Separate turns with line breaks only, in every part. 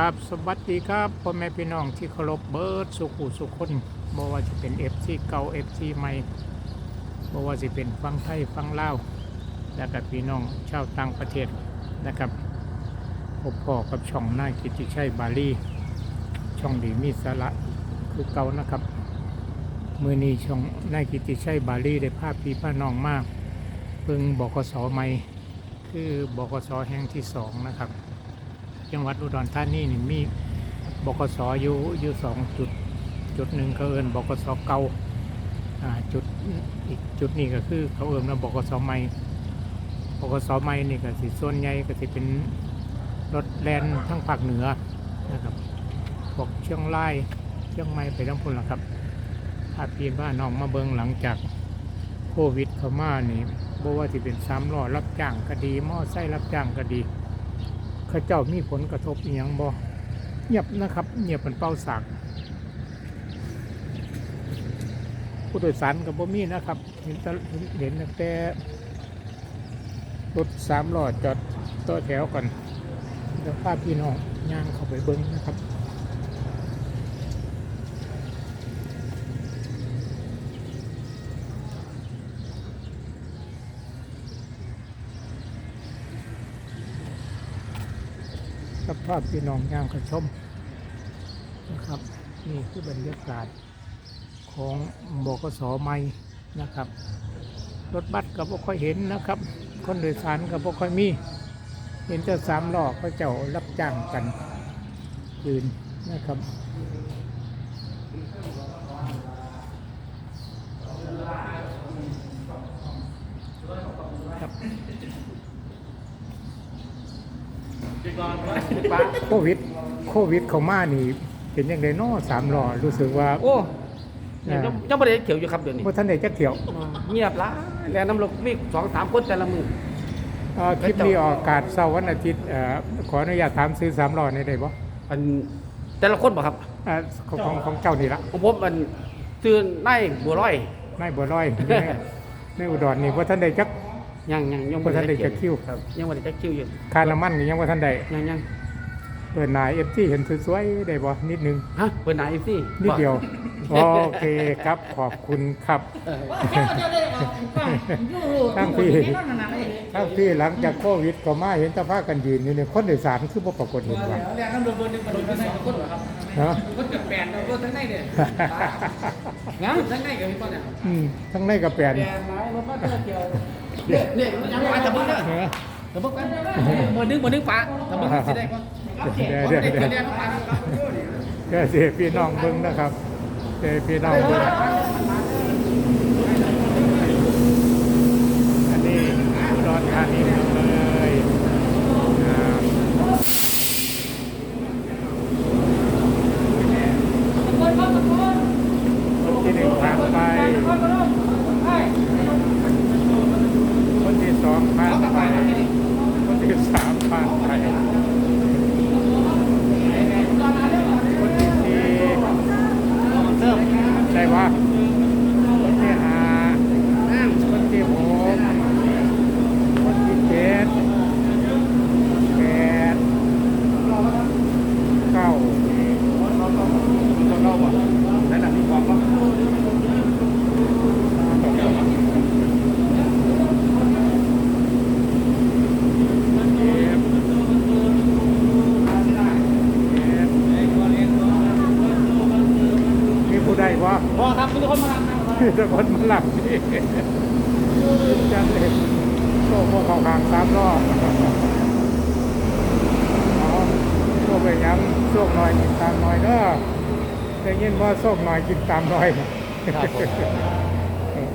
ครับสวัสดีครับพ่อแม่พี่น้องที่เคารพเบิร์ดสุขุสุขคนบ่ว่าจะเป็น FC เก่า FC ใหม่บ่ว่าจะเป็นฟังไทยฟังลาวและกับพี่น้องชาวต่างประเทศนะครับพบพ่อกับช่องหน้ากิติชัยบาลีช่องดีมีสาระคือเก่านะครับมือนี้ช่องหน้ากิติชัยบาลีได้ภาพพี่พาน้องมากเพิ่งบกสใหม่คือบกสแห่งที่สองนะครับ จังหวัดอุดรธานีนี่มีบกสอยู่อยู่สองจุด จุดหนึ่งเขาเอินบกสเก่าจุดอีกจุดนี้ก็คือเขาเอินว่าบกสใหม่บกสใหม่นี่ก็สิส่วนใหญ่ก็สิเป็นรถแลนทั้งภาคเหนือนะครับพวกเชียงรายเชียงใหม่ไปทั้งพุ่นละครับพาพี่บ้านน้องมาเบิงหลังจากโควิดเข้ามานี่บ่ว่าที่เป็นสามล้อรับจ้างก็ดีมอไซค์รับจ้างก็ดี ขาเจ้ามีผลกระทบอย่างบ่เงียบนะครับเงียบเป็นเป้าสักผู้โดยสารกับบ่มีนะครับเห็นเห็นแต่รถสามล้อจอดต่อแถวก่อนเดี๋ยวพาพี่น้องย่างเข้าไปเบิ้งนะครับ สภาพพี่น้องย่างกระชมนะครับ นี่คือบรรยากาศของบกสใหม่นะครับ รถบัสก็บ่ค่อยเห็นนะครับ คนโดยสารก็บ่ค่อยมี เห็นแต่สามล้อเขาเจ้ารับจ้างกันยืนนะครับ โควิด โควิดเข้ามานี่ เป็นยังไงน้อสามล้อรู้สึกว่า
โอ้ยังยังไม่ได้เขียวอยู่ครับเดี๋ยวนี้
บ่ท่านได้จักเที่ยว
เงียบละแล้วน้ำลกมีสองสามคนแต่ละมือ
เอ่อคลิปนี้ออกอากาศเสาร์วันอาทิตย์เอ่อขออนุญาตถามซื้อสามล้อในอยได้บ่
อันแต่ละคนบ่ครับ
เอ่อของของของเจ้านี่ละ
ของผมมันตื่นในบัวร้อย
นายบัวลอยในในอุดรนี่บ่ท่านได้จัก
ยังยังยัง
บ่ทันได้จักคิว
ครับยังไม่ได้จักคิวอยู่
ค่าน้ำมันนี่ยังบ่ท่านได้
ยังยัง
เปิดหนาย FT เห็นสวยๆได้บ่นิดนึง
ฮะเปิดไหนสิ
นิดเดียว โอเคครับขอบคุณครับทั้งพี่ ทั้งพี่หลังจากโควิดก็มาเห็นแตาพากันยืนอยู่ในคนโดยสารคือบ่ปรากฏเห็นว่า
แล้วน้ำลกบนหนึ่งมันเป็นสองคนเหรอครับ
เนาะ
คนกับแปดเราก็ทั้งในเนี่ยงั้นทั้งในกับพี่ป้อนเนี่ย
อืมทั้งในกับแปลน
แปดไม้รถบัสเกี่ยวเนี่ยเนี่ยยังไปแต่เพิ่งเนี่ย
เออ
แต่เพิ่งกันมือนึงมือนึงปะแต่เพิ่งสิได้ก่อน
เดี๋ยวเดี๋ยวเดี๋ยวเดี๋ยวเสียพี่น้องเบิ่งนะครับเสียพี่น้องเบิ่งอันนี้อุดรธานีหมดเลยอ่าคนที่หนึ่งผ่านไป คนที่สองผ่านไป คน ที่สามผ่านไป คนที่สี่ใช่ปะคนที่ห้าคนที่หกคนที่เจ็ดแปดเก้าเราอะนั่นแหละที่บอกว่าเจ็ดแปด มีผู้ใดวะ
พอครับทุกคนมา
มีแต่คนมาหลับนี่จังเลยโซ่พวกเขาขางสามรอบโซ่ไปยังโซ่หน่อยกินตามหน่อยเด้อได้ยินว่าโซ่หน่อยกินตามหน่อย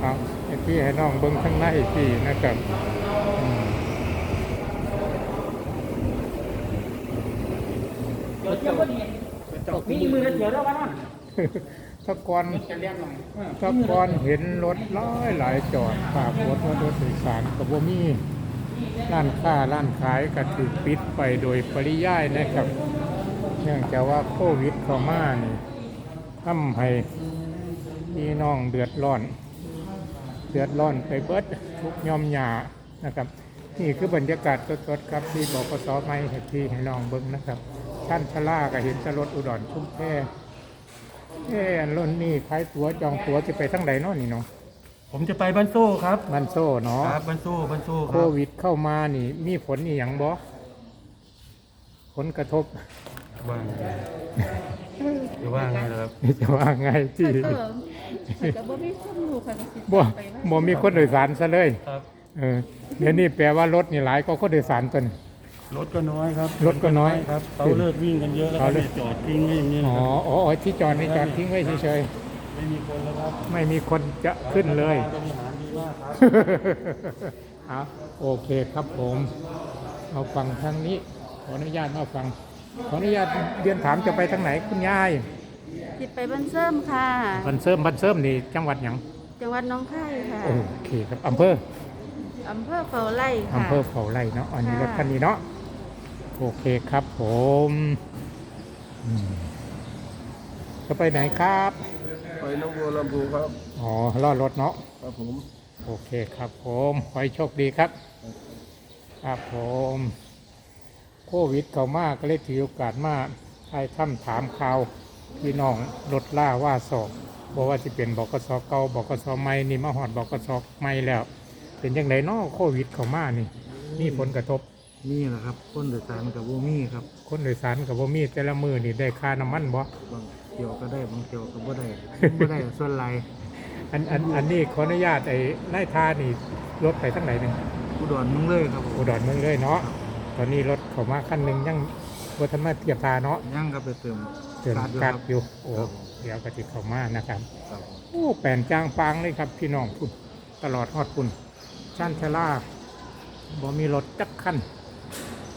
เอาให้พี่ให้น้องเบิ้งข้างในพี่นะครับอืม
เดี๋ยวเที่ยวก็ดีมีมือเดี๋ยวแล้วกันนะ
ถ้าก่อน
จะเรียกหน่อย
ถ้าก่อนเห็นรถหลายหลายจอดปากรถว่ารถโดยสารกับว่ามีร้านค้าร้านขายก็ถูกปิดไปโดยปริยายนะครับ เนื่องจากว่าโควิดเข้ามานี่ทำให้พี่น้องเดือดร้อน เดือดร้อนไปเบิดทุกยอมหยานะครับ นี่คือบรรยากาศสดๆครับ ที่บกสไม่ให้พี่ให้น้องเบิ้งนะครับชันชะลาก็เห็นแตรถอุดรชุมแพ เอ้อันรุ่นนี้ขายตั๋วจองตั๋วจะไปทั้งใดเนาะนี่เนาะ
ผมจะไปบ้านโซ่ครับ
มันโซ่เนาะ
ครับบ้านโซ่บ้านโซ่ค
โครับ วิดเข้ามานี่ มีผลอีหยังบ่ผลกระทบ
ว่าไงจะว่าไงล่ะครับ
จะว่าไงที่
เออแต่บ่มีคนรู้ค่ะก็สิ
บ่
ไปว่า
บ่มีคนโดยสารซะเลย
ครับ
เออเดี๋ยวนี้แปลว่ารถนี่หลายก็คนโดยสารตัวนี้
รถก็น้อยครับ
รถก็น้อย
ครับเขาเลิกวิ่งกันเยอะแล้ว
เขา
ก็
เลิก
จอดทิ้งไว้อย่างนี้นะ
อ๋อ
ครับ
อ๋ออ๋อที่จอดนี่จอดทิ้งไว้เฉย
ไม่มีคนแล้วครับ
ๆไม่มีคนจะขึ้นเลย
บริหารดีมากครับ
เอาโอเคครับผมเอาฟังทางนี้ขออนุญาตมาฟังขออนุญาตเรียนถามจะไปทางไหนคุณยาย
สิไปบ้านเสริมค่ะ
บันเสริมบันเสริมนี่จังหวัดหยัง
จังหวัดหน้องคายค่ะ
โอเคครับอำเภอ
อำเภอเฝ้าไร่ค่ะ
อำเภอเขาไร่เนาะอันนี้ร
ค่ะ
ถคันนี้เนาะ โอเคครับผมอืมจะไปไหนครับ
ไปหน้องบัวลำพูครับ
อ๋อรอดรถเนาะ
ครับผม
โอเคครับผมขอให้โชคดีครับ ครับผม โควิดเข้ามาก็เลยถือโอกาสมาให้ท่านถามข่าวพี่น้องรถล่าว่าสอบบอกว่าจะเป็นบกสเก่าบกสใหม่นี่มาหอดบกสใหม่แล้ว เป็นยังไงเนาะโควิดเข้ามานี่ มีผลกระทบ
นี่แหละครับคนโดยสารกับโบมี่ครับ
คนโดยสารกับว่ามีแต่ละมือนี่ได้ค่าน้ำมันบ่
บางเกี่ยวก็ได้บางเกี่ยวก็บ่ได้ บ่ได้ส่วนไร
อันอันอันนี้ขออนุญาตไอ้ไล่ทานี่รถไปทั้งไหนหนึ่ง
อุดรมึงเลยครับผม
อุดรเมืองเลยเนาะตอนนี้รถเข้ามาคันหนึ่งยังวัฒนมาเทียบทาเนาะ
ย่างก็ไปเติม
เติม
อยู่
กัด
ครับ
อยู่โอ้เดี๋ยวก็ติเข้ามานะครับ
ครับ
โอ้แป่นจางปางเลยครับพี่น้องคุณตลอดฮอดคุณชันชลาบ่มีรถจักคัน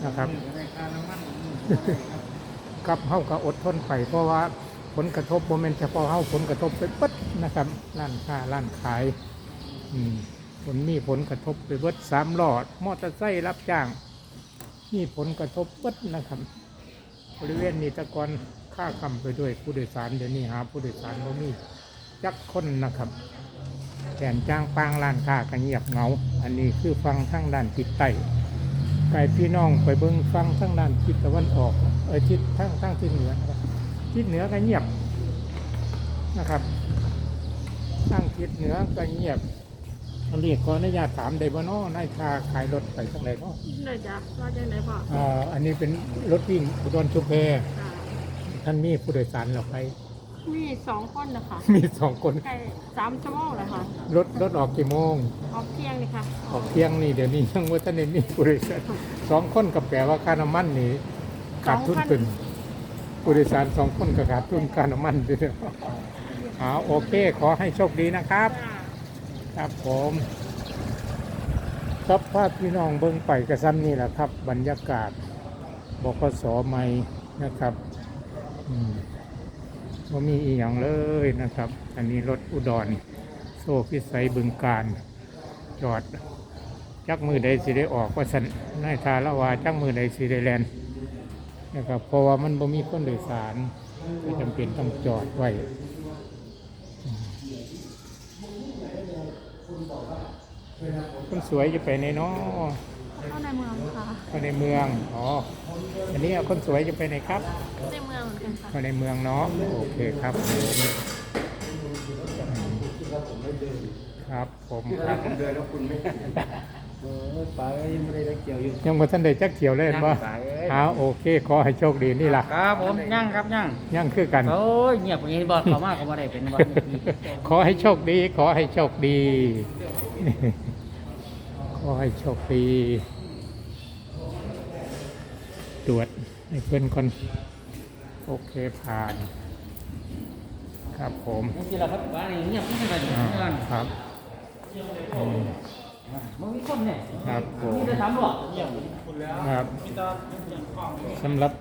นะครับกับเฮาก็อดทนไปเพราะว่าผลกระทบโมเมนต์เฉพาะเฮาผลกระทบไปเบิดนะครับร้านค้าร้านขายอืมผลมีผลกระทบไปเบิดสามหลอดมอเตอร์ไซค์รับจ้างมีผลกระทบเบิดนะครับ บริเวณนี้ตะกอนค่าคำไปด้วยผู้โดยสารเดี๋ยวนี้หาผู้โดยสารบ่มีจักคนนะครับแก่นจ้างปางร้านค้าก็เงียบเงา อันนี้คือฟังทางด้านทิศใต้ ไกลพี่น้องไปเบิ้งฟังทางด้านทิศตะวันออกเออทิศทางทางทิศเหนือนะครับทิศเหนือก็เงียบนะครับทางทิศเหนือก็เงียบอันนี้ขออนุญาตถามได้บ่เนาะนายชาขายรถไปทางไหนเนาะ
เลยจ้ะว่าจังไดพ่อ
อ่าอันนี้เป็นรถวิ่งอุดรชุมแพ
ค่ะ
ท่านมีผู้โดยสารเหราไป
มีสองคนนะคะ
มีสองคน
ใกล้สามชั่วโมงแล้วค่ะ
รถรถออกกี่โมง
ออกเที่ยงนี่ค่ะ
ออกเที่ยงนี่เดี๋ยวนี้ยังว่าท่านได้มีผู้โดยสารสองคนกับแปลว่าค่าน้ำมันนี่ขาดทุนขึ้นผู้โดยสารสองคนก็ขาดทุนค่าน้ำมันด้วยเนาะอ่าโอเค ขอให้โชคดีนะครับ ครับผมครับภาพพี่น้องเบิ้งไปกระซ้ำนี่แหละครับ บรรยากาศบกสใหม่นะครับ อืม ว่ามีอีกอย่างเลยนะครับ อันนี้รถอุดร โซ่พิสัยบึงการจอด จักมือใดสิได้ออกว่าสันนายทาละวาจักมือใดสิได้แลนนะครับเพราะว่ามันบ่มีคนโดยสารก็จำเป็นต้องจอดไว้คนสวยจะไปในเนาะ
เข้าในเมืองค่ะ
เข้าในเมือง อ๋อ อันนี้คนสวยจะไปไหนครับ
กันค่ะ
เข้าในเมืองเนาะโอเคครับผมครับผมครับ
ผมเดินแล้วคุณไม่
เออไปยังไม่ได้เกี่ยวอยู่
ยังมาท่านได้จักเขียวเล่นบ่
ยังไปเอ้ย
อ้าวโอเคขอให้โชคดีนี่ล่ะ
ครับผมย่างครับย่าง
ยังคือกัน
โอ้ยเงียบอย่างนี้บอลเขามากเขาบ่ได้เป็นบอลเงียบดี
ขอให้โชคดี ขอให้โชคดี ขอให้โชคดี ตรวจให้เพื่อนคน โอเคผ่าน ครับผม
นี่สิเราครับบ้านนี้เงียบที่สุดเลย
อ่า
เพื่อน
ครับอืม
มึงมีคนเนี่ย
ครับผม
มีแต่ถามหรอกเยี่ยม
ครับสำหรับ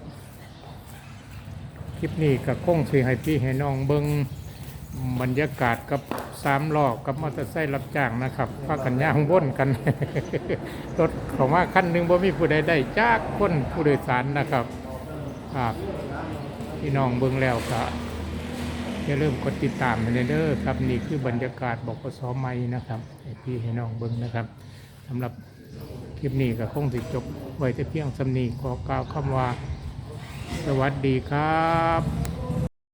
คลิปนี้กับคงสีให้พี่ให้น้องเบิงบรรยากาศกับสามล้อกับมอเตอร์ไซค์รับจ้างนะครับพากันย่างวนกัน รถเขามาคันหนึ่งบ่มีผู้ใดได้จากคนผู้โดยสารนะครับครับ พี่น้องเบิงแล้วก็อย่าลืมกดติดตามให้เด้อครับนี่คือบรรยากาศบอกสใหม่นะครับให้พี่ให้น้องเบิงนะครับสำหรับคลิปนี้ก็คงสิจบไว้แต่เพียงสำนีขอกล่าวคำว่า สวัสดีครับ